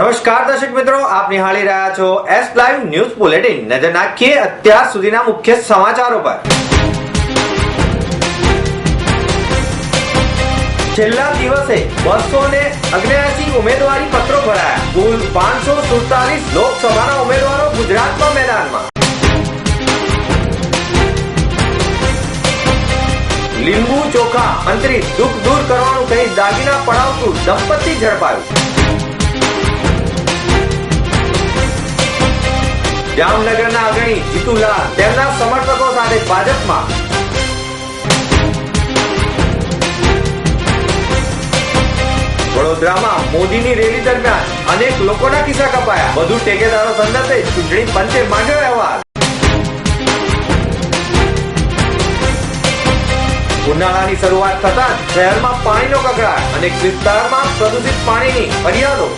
દર્શક મિત્રો, આપ નિહાળી રહ્યા છો એસ લાઈવ ન્યૂઝ બુલેટિન નજર નાખીએ અત્યાર સુધીના મુખ્ય સમાચારો પર. છેલ્લા દિવસે બસો ને અગ્નેયાસી ઉમેદવારી પત્રો ભરાયા. કુલ પાંચસો સુડતાલીસ લોકસભાના ઉમેદવારો ગુજરાતમાં મેદાનમાં. લીંબુ ચોખા મંત્રી દુઃખ દૂર કરવાનું કહી દાગીના પડાવતું દંપતી ઝડપાયું. જામનગરના અગ્રણી જીતુલાલ તેમના સમર્થકો સાથે ભાજપમાં. વડોદરામાં મોદીની રેલી દરમિયાન અનેક લોકોના કિસ્સા કપાયા. વધુ ટેકેદારો સંદર્ભે ચૂંટણી પંચે માંગ્યો અહેવાલ. ઉનાળાની શરૂઆત થતાં જ શહેરમાં પાણીનો કકડાટ અને વિસ્તારમાં પ્રદૂષિત પાણીની ફરિયાદો.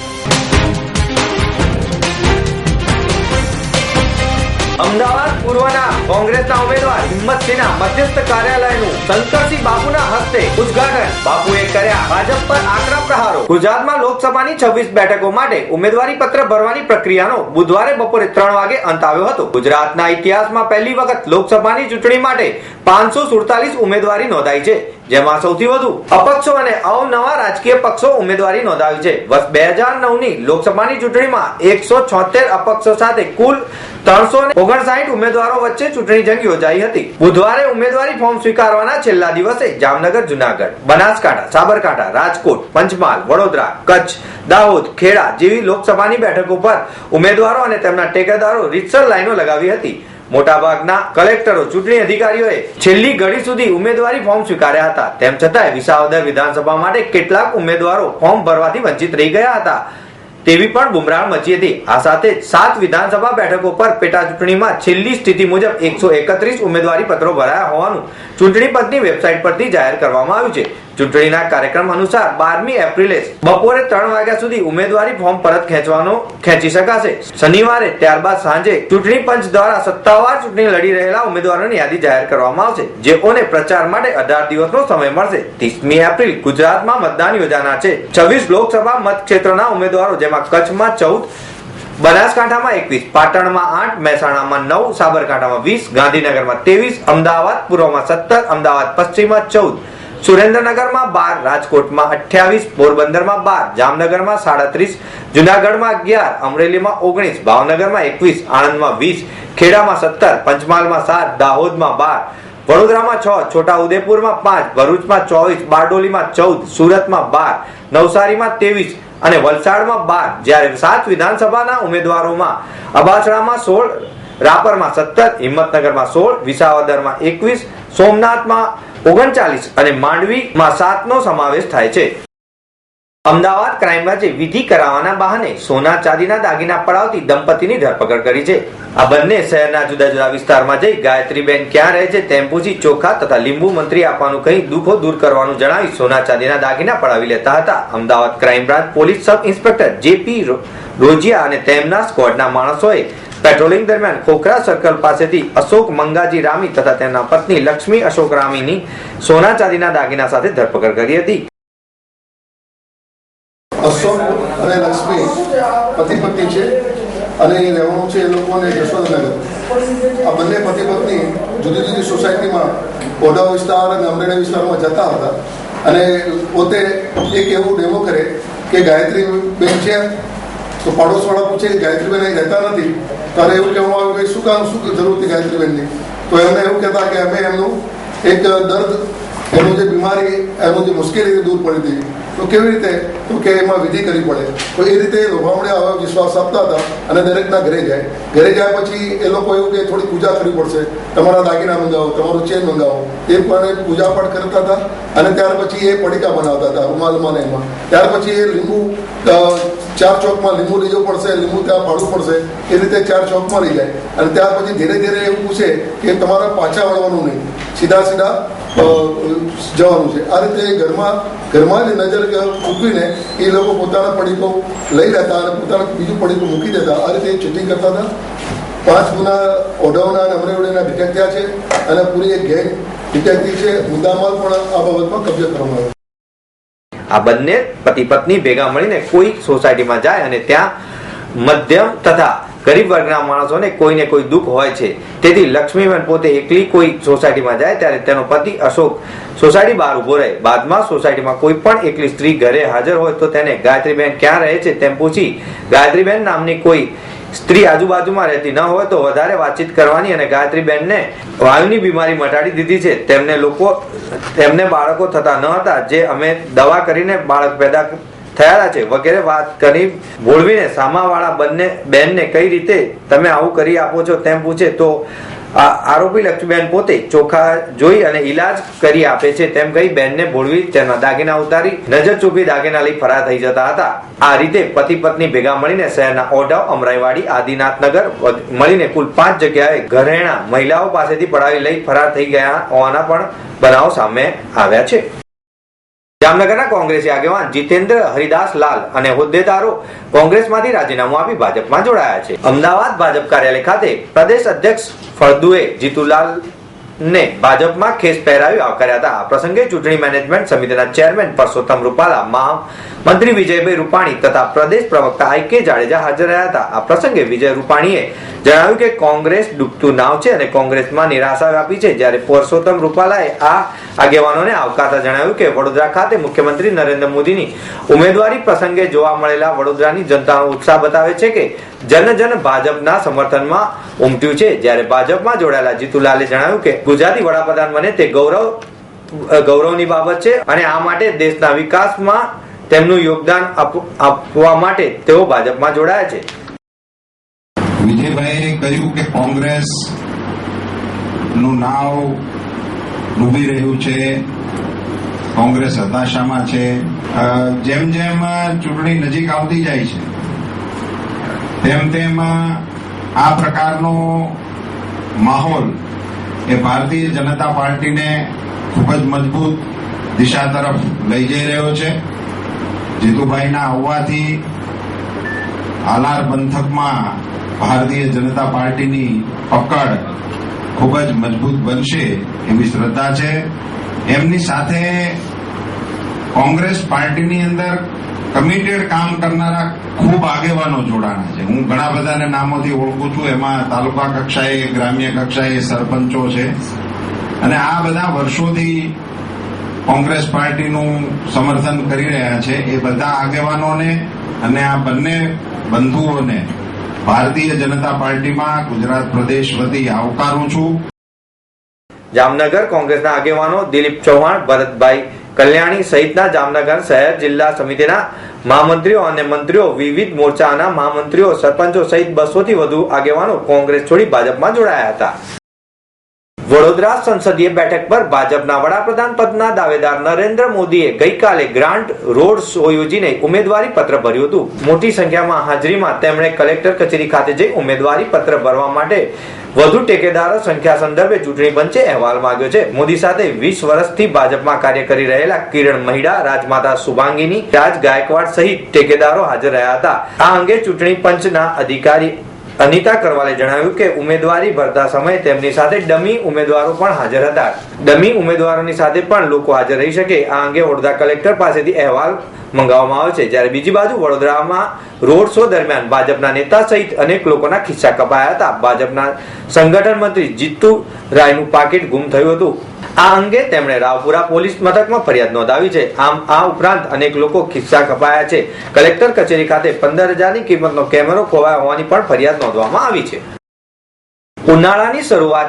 અમદાવાદ પૂર્વના કોંગ્રેસના ઉમેદવાર હિંમતસિંહના મધ્યસ્થ કાર્યાલયનું શંકરસિંહ બાપુના હસ્તે ઉદ્ઘાટન. બાપુએ કર્યા ભાજપ પર આકરા પ્રહારો. ગુજરાતમાં લોકસભાની 26 બેઠકો માટે ઉમેદવારી પત્ર ભરવાની પ્રક્રિયાનો બુધવારે બપોરે ત્રણ વાગે અંત આવ્યો હતો. ગુજરાતના ઇતિહાસમાં પહેલી વખત લોકસભાની ચૂંટણી માટે પાંચસો સુડતાલીસ ઉમેદવારી નોંધાઈ છે. જેમાં સૌથી વધુ અપક્ષો અને અવનવા રાજકીય પક્ષો ઉમેદવારી નોંધાવી છે. વર્ષ બે હજાર નવની લોકસભાની ચૂંટણીમાં એકસો છોતેર અપક્ષો સાથે કુલ ત્રણસો ઓગણસાઠ ઉમેદવારો વચ્ચે ચૂંટણી જંગ યોજાઈ હતી. બુધવારે ઉમેદવારી ફોર્મ સ્વીકારવાના છેલ્લા દિવસે જામનગર, જુનાગઢ, બનાસકાંઠા, સાબરકાંઠા, રાજકોટ, પંચમહાલ, વડોદરા, કચ્છ, દાહોદ, ખેડા જેવી લોકસભાની બેઠકો પર ઉમેદવારો અને તેમના ટેકેદારો રીતસર લાઈનો લગાવી હતી. મોટાભાગના કલેક્ટરો, ચૂંટણી અધિકારીઓએ છેલ્લી ઘડી સુધી ઉમેદવારી ફોર્મ સ્વીકાર્યા હતા. તેમ છતાંય વિસાવદર વિધાનસભા માટે કેટલાક ઉમેદવારો ફોર્મ ભરવાથી વંચિત રહી ગયા હતા. તેવી પણ બુમરાણ મચી હતી. આ સાથે સાત વિધાનસભા બેઠકો પર પેટા ચૂંટણીમાં છેલ્લી સ્થિતિ મુજબ એકસો એકત્રીસ ઉમેદવારી પત્રો ભરાયા હોવાનું ચૂંટણી પંચની વેબસાઇટ પરથી જાહેર કરવામાં આવ્યું છે. ચૂંટણીના કાર્યક્રમ અનુસાર બારમી એપ્રિલે બપોરે ત્રણ વાગ્યા સુધી ઉમેદવારી ફોર્મ પરત ખેંચવાનો ખેંચી શકાશે. શનિવારે ત્યારબાદ સાંજે ચૂંટણી પંચ દ્વારા સત્તાવાર ચૂંટણી લડી રહેલા ઉમેદવારોની યાદી જાહેર કરવામાં આવશે, જેઓને પ્રચાર માટે અઢાર દિવસનો સમય મળશે. ત્રીસમી એપ્રિલ ગુજરાતમાં મતદાન યોજાના છે. છવ્વીસ લોકસભા મતક્ષેત્રના ઉમેદવારો, જેમાં કચ્છમાં ચૌદ, બનાસકાંઠામાં એકવીસ, પાટણમાં આઠ, મહેસાણામાં નવ, સાબરકાંઠામાં વીસ, ગાંધીનગરમાં ત્રેવીસ, અમદાવાદ પૂર્વમાં સત્તર, અમદાવાદ પશ્ચિમમાં ચૌદ સુરેન્દ્રનગરમાં બાર, રાજકોટમાં અઠ્યાવીસ, પોરબંદરમાં બાર, જામનગરમાં સાડત્રીસ, જુનાગઢમાં અગિયાર, અમરેલીમાં ઓગણીસ, ભાવનગરમાં એકવીસ, આણંદમાં વીસ, ખેડામાં સત્તર, પંચમહાલમાં સાત, દાહોદમાં બાર, વડોદરામાં છ છોટા ઉદેપુરમાં પાંચ, ભરૂચમાં ચોવીસ, બારડોલીમાં ચૌદ, સુરતમાં બાર, નવસારીમાં ત્રેવીસ અને વલસાડમાં બાર. જ્યારે સાત વિધાનસભાના ઉમેદવારોમાં અબાસડામાં સોળ, રાપરમાં સત્તર, હિંમતનગરમાં સોળ, વિસાવદરમાં એકવીસ, સોમનાથમાં ઓગણચાલીસ અને માંડવીમાં સાતનો સમાવેશ થાય છે. અમદાવાદ ક્રાઇમ બ્રાંચે વિધિ કરાવવાના બહાને સોના ચાંદીના દાગીના પડાવતી દંપતીની ધરપકડ કરી છે. આ બંને શહેરના જુદા જુદા વિસ્તારમાં જઈ ગાયત્રીબેન ક્યાં રહે છે તેમ પૂછી ચોખા તથા લીંબુ મંત્રી આપવાનું કહી દુઃખો દૂર કરવાનું જણાવી સોના ચાંદીના દાગીના પડાવી લેતા હતા. Ahmedabad crime branch police sub inspector JP Rojiya અને તેમના સ્ક્વોડના માણસોએ પેટ્રોલિંગ દરમિયાન ખોખરા સર્કલ પાસેથી અશોક મંગાજી રામી તથા તેના પત્ની લક્ષ્મી અશોક રામીની સોના ચાંદીના દાગીના સાથે ધરપકડ કરી હતી. અશોક અને લક્ષ્મી પતિ પત્ની છે અને એ રહેવાનું છે એ લોકોને જશવંતનગર આ બંને પતિ પત્ની જુદી જુદી સોસાયટીમાં ઓઢા વિસ્તાર અને અમરેલી વિસ્તારમાં જતા હતા. અને પોતે એક એવું ડેમો કરે કે ગાયત્રી બેન છે તો પાડોશવાળા પૂછે કે ગાયત્રીબેન અહીં રહેતા નથી, ત્યારે એવું કહેવામાં આવ્યું કે શું કામ, શું જરૂર હતી ગાયત્રીબેનની? તો એમને એવું કહેતા કે અમે એમનું એક દર્દ એનું જે બીમારી, એનું જે મુશ્કેલી દૂર પડી હતી, તો કેવી રીતે, તો કે એમાં વિધિ કરવી પડે? તો એ રીતે લોભામણે આવા વિશ્વાસ આપતા હતા અને દરેકના ઘરે જાય. ઘરે જાય પછી એ લોકો એવું કે થોડી પૂજા કરવી પડશે. તમારા દાગીના મંગાવો, તમારું ચેન મંગાવો. એ પણ પૂજા પાઠ કરતા હતા અને ત્યાર પછી એ પડીકા બનાવતા હતા, રૂમાલમાં એમાં. ત્યાર પછી એ લીંબુ ચાર ચોકમાં લીંબુ લઈ પડશે, લીંબુ ત્યાં પાડવું પડશે. એ રીતે ચાર ચોકમાં લઈ જાય. અને ત્યાર પછી ધીરે ધીરે એવું પૂછે કે તમારા પાછા વળવાનું નહીં. સીધા સીધા જવાનું છે. આ રીતે ઘરમાં ઘરમાં જ નજર ચૂકવીને એ લોકો પોતાના પડીકો લઈ લેતા અને પોતાનું બીજું પડીકું મૂકી દેતા. આ રીતે ચીટિંગ કરતા હતા. પાંચ ગુના ઓઢવના અને અમરેવડીના ડિટેક્ટ થયા છે અને પૂરી એક ગેંગ ડિટેક્ટ છે. મુદ્દામાલ પણ આ બાબતમાં કબજે કરવામાં આવ્યો. આ બંને પતિ પત્ની ભેગા મળીને કોઈ સોસાયટીમાં જાય અને ત્યાં મધ્યમ તથા ગરીબ વર્ગના માણસોને કોઈને કોઈ દુઃખ હોય છે. તેથી લક્ષ્મીબેન પોતે એકલી કોઈ સોસાયટીમાં જાય ત્યારે તેનો પતિ અશોક સોસાયટી બહાર ઊભો રહે. બાદમાં સોસાયટીમાં કોઈ પણ એકલી સ્ત્રી ઘરે હાજર હોય તો તેને ગાયત્રીબેન ક્યાં રહે છે તેમ પૂછી ગાયત્રીબેન નામની કોઈ સ્ત્રી આજુબાજુમાં રહેતી ન હોય તો વધારે વાતચીત કરવાની અને ગાયત્રીબેનને વાયુની બીમારી મટાડી દીધી છે. તેમને લોકો, તેમને બાળકો થતા ન હતા. જે અમે દવા કરીને બાળક પેદા થયા છે. વગેરે વાત કરી બોલવીને સામાવાળા બંને બેનને કઈ રીતે તમે આવું કરી આપો છો તેમ પૂછે તો આરોપી લક્ષ્મીબેન પોતે ચોખા જોઈ અને ઈલાજ કરી આપે છે તેમ કહી બેનને ભોળવી તેના દાગીના ઉતારી નજર ચૂકી દાગીના લઈ ફરાર થઈ જતા હતા. આ રીતે પતિ પત્ની ભેગા મળીને શહેરના ઓઢવ અમરાઈવાડી, આદિનાથનગર મળીને કુલ પાંચ જગ્યાએ ઘરેણા મહિલાઓ પાસેથી પડાવી લઈ ફરાર થઈ ગયા હોવાના પણ બનાવો સામે આવ્યા છે. જામનગરના કોંગ્રેસી આગેવાન જીતેન્દ્ર હરિદાસ લાલ અને હોદ્દેદારો કોંગ્રેસમાંથી રાજીનામું આપી ભાજપમાં જોડાયા છે. અમદાવાદ ભાજપ કાર્યાલય ખાતે પ્રદેશ અધ્યક્ષ ફળદુએ જીતુલાલ ને ભાજપમાં ખેસ પહેરાવી આવકાર્યા હતા. આ પ્રસંગે ચૂંટણી મેનેજમેન્ટ સમિતિના ચેરમેન પરસોત્તમ રૂપાલા, મહામંત્રી વિજયભાઈ રૂપાણી તથા પ્રદેશ પ્રવક્તા આઈ કે જાડેજા હાજર રહ્યા હતા. આ પ્રસંગે વિજય રૂપાણીએ જણાવ્યું કે કોંગ્રેસ ડૂબતું નાવ છે અને કોંગ્રેસમાં નિરાશા વ્યાપી છે. જ્યારે પરસોત્તમ રૂપાલાએ આ આગેવાનોને આવકારતા જણાવ્યું કે વડોદરા ખાતે મુખ્યમંત્રી નરેન્દ્ર મોદીની ઉમેદવારી પ્રસંગે જોવા મળેલા વડોદરાની જનતાનો ઉત્સાહ બતાવે છે કે જન જન ભાજપના સમર્થનમાં ઉમટ્યું છે. જ્યારે ભાજપમાં જોડાયેલા જીતુલાલે જણાવ્યું કે ગુજરાતી વડાપ્રધાન બને તે ગૌરવ ગૌરવની બાબત છે અને આ માટે દેશના વિકાસમાં તેમનું યોગદાન આપ- આપવા માટે તેઓ ભાજપમાં જોડાયા છે. વિજયભાઈએ કહ્યું કે કોંગ્રેસનું નાવ ડૂબી રહ્યું છે. કોંગ્રેસ હતાશામાં છે. જેમ જેમ ચૂંટણી નજીક આવતી જાય છે, તેમ તેમ આ પ્રકારનો માહોલ એ ભારતીય જનતા પાર્ટીને ખૂબ જ મજબૂત દિશા તરફ લઈ જઈ રહ્યો છે. જીતુભાઈના આવવાથી આલાર પંથકમાં ભારતીય જનતા પાર્ટીની પકડ ખૂબ જ મજબૂત બનશે એવી શ્રદ્ધા છે. એમની સાથે કોંગ્રેસ પાર્ટીની અંદર કમિટેડ કામ કરનારા ખૂબ આગેવાનો જોડાણા છે. હું ઘણા બધાને નામોથી ઓળખું છું. એમાં તાલુકા કક્ષાએ, ગ્રામ્ય કક્ષાએ સરપંચો છે. અને આ બધા વર્ષોથી કોંગ્રેસ પાર્ટીનું સમર્થન કરી રહ્યા છે. એ બધા આગેવાનોને અને આ બંને બંધુઓને ભારતીય જનતા પાર્ટીમાં ગુજરાત પ્રદેશ વતી આવકારું છું. જામનગર કોંગ્રેસના આગેવાનો દિલીપ ચૌહાણ, ભરતભાઈ કલ્યાણી સહિતના જામનગર શહેર જિલ્લા સમિતિના મહામંત્રીઓ અને મંત્રીઓ, વિવિધ મોરચાના મહામંત્રીઓ, સરપંચો સહિત બસોથી વધુ આગેવાનો કોંગ્રેસ છોડી ભાજપમાં જોડાયા હતા. વડોદરા સંસદીય બેઠક પર ભાજપના વડાપ્રધાન પદના દાવેદાર નરેન્દ્ર મોદીએ ગઈકાલે ગ્રાન્ટ રોડ શો યોજીને ઉમેદવારી પત્ર ભર્યું હતું. મોટી સંખ્યામાં હાજરીમાં તેમણે કલેક્ટર કચેરી ખાતે જઈ ઉમેદવારી પત્ર ભરવા માટે વધુ ટેકેદારો સંખ્યા સંદર્ભે ચૂંટણી પંચે અહેવાલ માંગ્યો છે. મોદી સાથે વીસ વર્ષથી ભાજપમાં કાર્ય કરી રહેલા કિરણ મહિડા, રાજમાતા શુભાંગીની રાજ ગાયકવાડ સહિત ટેકેદારો હાજર રહ્યા હતા. આ અંગે ચૂંટણી પંચના અધિકારી અનિતા કરવાલે જણાવ્યું કે ઉમેદવારી ભરતા સમયે તેમની સાથે ડમી ઉમેદવારો પણ હાજર હતા. ડમી ઉમેદવારોની સાથે પણ લોકો હાજર રહી શકે આ અંગે વડોદરા કલેક્ટર પાસેથી અહેવાલ મંગાવવામાં આવે છે. જ્યારે બીજી બાજુ વડોદરામાં રોડ શો દરમિયાન ભાજપના નેતા સહિત અનેક લોકોના ખિસ્સા કપાયા હતા. ભાજપના સંગઠન મંત્રી જીતુ રાયનું પાકીટ ગુમ થયું હતું. આ અંગે તેમણે રાવપુરા પોલીસ મથકમાં ફરિયાદ નોંધાવી છે. આમ, આ ઉપરાંત અનેક લોકો ખિસ્સા કપાયા છે. કલેક્ટર કચેરી ખાતે પંદર હજારની કિંમતનો કેમેરો ખોવાયો હોવાની પણ ફરિયાદ નોંધવામાં આવી છે. ઉનાળાની શરૂઆત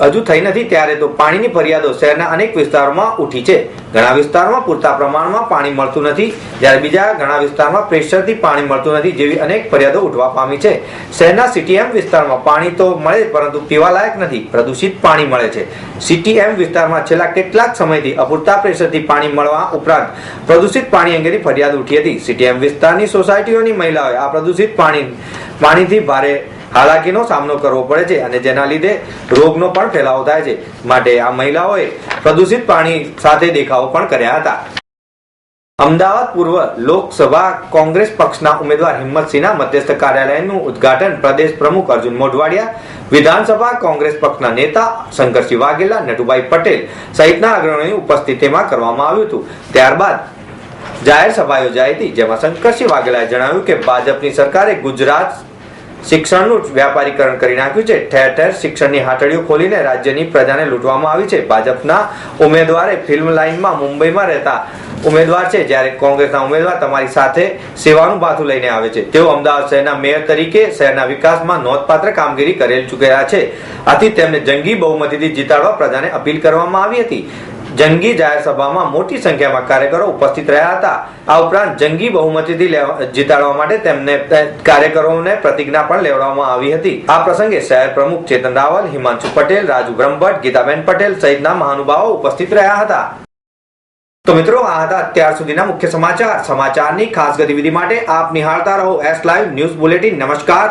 હજુ થઈ નથી ત્યારે તો પાણીની ફરિયાદો શહેરના અનેક વિસ્તારોમાં ઉઠી છે. ઘણા વિસ્તારોમાં પૂરતા પ્રમાણમાં પાણી મળતું નથી. જ્યારે બીજા ઘણા વિસ્તારમાં પ્રેશરથી પાણી મળતું નથી જેવી અનેક ફરિયાદો ઉઠવા પામી છે. શહેરના સીટીએમ વિસ્તારમાં પાણી તો મળે પરંતુ પીવાલાયક નથી. પ્રદૂષિત પાણી મળે છે. સીટીએમ વિસ્તારમાં છેલ્લા કેટલાક સમયથી અપૂરતા પ્રેશરથી પાણી મળવા ઉપરાંત પ્રદૂષિત પાણી અંગેની ફરિયાદ ઉઠી હતી. સીટીએમ વિસ્તારની સોસાયટીઓની મહિલાઓએ આ પ્રદૂષિત પાણી પાણીથી ભારે હાલાકીનો સામનો કરવો પડે છે અને જેના લીધે રોગનો પણ ફેલાવો થાય છે. માટે આ મહિલાઓએ પ્રદૂષિત પાણી સાથે દેખાવો પણ કર્યા હતા. અમદાવાદ પૂર્વ લોકસભા કોંગ્રેસ પક્ષના ઉમેદવાર હિંમતસિંહના મધ્યસ્થ કાર્યાલયનું ઉદઘાટન પ્રદેશ પ્રમુખ અર્જુન મોઢવાડિયા, વિધાનસભા કોંગ્રેસ પક્ષના નેતા શંકરસિંહ વાઘેલા, નટુભાઈ પટેલ સહિતના અગ્રણીઓની ઉપસ્થિતિમાં કરવામાં આવ્યું હતું. ત્યારબાદ જાહેર સભા યોજાઈ હતી, જેમાં શંકરસિંહ વાઘેલાએ જણાવ્યું કે ભાજપની સરકારે ગુજરાત શિક્ષણનું વ્યાપારીકરણ કરી નાખ્યું છે. ઠેર ઠેર શિક્ષણની હાટડીઓ ખોલીને રાજ્યની પ્રજાને લૂંટવામાં આવી છે. ભાજપના ઉમેદવારે ફિલ્મ લાઇનમાં મુંબઈમાં રહેતા ઉમેદવાર છે. જ્યારે કોંગ્રેસના ઉમેદવાર તમારી સાથે સેવાનું ભાથું લઈને આવે છે. તેઓ અમદાવાદ શહેરના મેયર તરીકે શહેરના વિકાસમાં નોંધપાત્ર કામગીરી કરેલ ચૂકેલા છે. આથી તેમને જંગી બહુમતીથી જીતાડવા પ્રજાને અપીલ કરવામાં આવી હતી. જંગી જાહેર સભામાં મોટી સંખ્યામાં કાર્યકરો ઉપસ્થિત રહ્યા હતા. આ ઉપરાંત જંગી બહુમતીથી જીતાડવા માટે તેમને કાર્યકરોને પ્રતિજ્ઞા પણ લેવડાવવામાં આવી હતી. આ પ્રસંગે શહેર પ્રમુખ ચેતન રાવલ, હિમાંશુ પટેલ, રાજુ બ્રહ્મભટ્ટ, ગીતાબેન પટેલ સહિતના મહાનુભાવો ઉપસ્થિત રહ્યા હતા. તો મિત્રો, આ હતા અત્યાર સુધીના મુખ્ય સમાચાર. સમાચારની ખાસ ગતિવિધિ માટે આપ નિહાળતા રહો એસ લાઈવ ન્યૂઝ બુલેટિન નમસ્કાર.